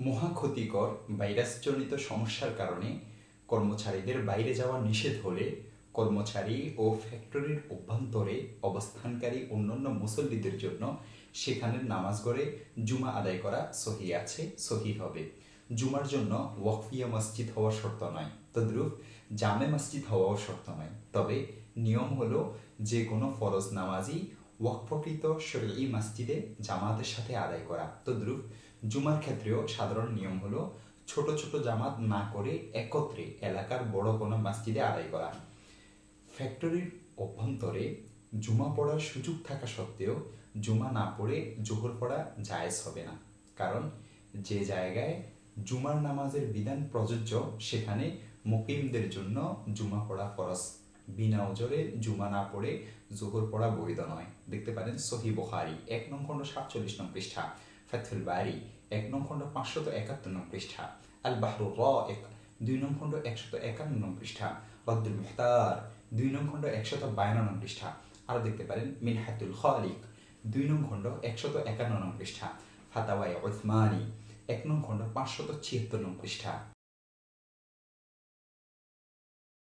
মহা ক্ষতিকর ভাইরাসজনিত সমস্যার কারণে কর্মচারীদের বাইরে যাওয়া নিষেধ হলে কর্মচারী ও ফ্যাক্টরির অভ্যন্তরে অবস্থানকারী অন্যান্য মুসল্লিদের জন্য সেখানের নামাজ গড়ে জুমা আদায় করা সহি আছে, সহি হবে। জুমার জন্য ওয়াকফিয়া মসজিদ হওয়া শর্ত নয়। তদ্রুপ জামে মসজিদ হওয়াও শর্ত নয়। তবে নিয়ম হলো যে কোনো ফরজ নামাজি ওয়াকফকৃত শরীয়ী মসজিদে জামাতের সাথে আদায় করা। তদ্রুপ জুমার ক্ষেত্রেও সাধারণ নিয়ম হলো ছোট ছোট জামাত না করে একত্রে এলাকার বড় কোনো মসজিদে আদায় করা। ফ্যাক্টরির অভ্যন্তরে জুমা পড়ার সুযোগ থাকা সত্ত্বেও জুমা না পড়ে জোহর পড়া জায়েজ হবে না। কারণ যে জায়গায় জুমার নামাজের বিধান প্রযোজ্য, সেখানে মুকিমদের জন্য জুমা পড়া ফরজ। বিনা ওজরে জুমা না পড়ে জোহর পড়া বৈধ নয়। দেখতে পারেন সহি বখারি, এক নং খণ্ড সাতচল্লিশ নং পৃষ্ঠা। ফাথুল বাড়ি এক নং খণ্ড পাঁচশত একাত্তর নং পৃষ্ঠা। আল বাহরু র এক দুই নং খণ্ড একশত একান্ন নং পৃষ্ঠা। রদ্দুল মুখতার, দুই নং খণ্ড একশত বায়ান্ন নং পৃষ্ঠা। আরও দেখতে পারেন, মিনহাতুল খালিক, দুই নং খণ্ড একশত একান্ন নং পৃষ্ঠা। ফাতাওয়াই ওসমানী এক নং খণ্ড পাঁচশত ছিয়াত্তর নং পৃষ্ঠা।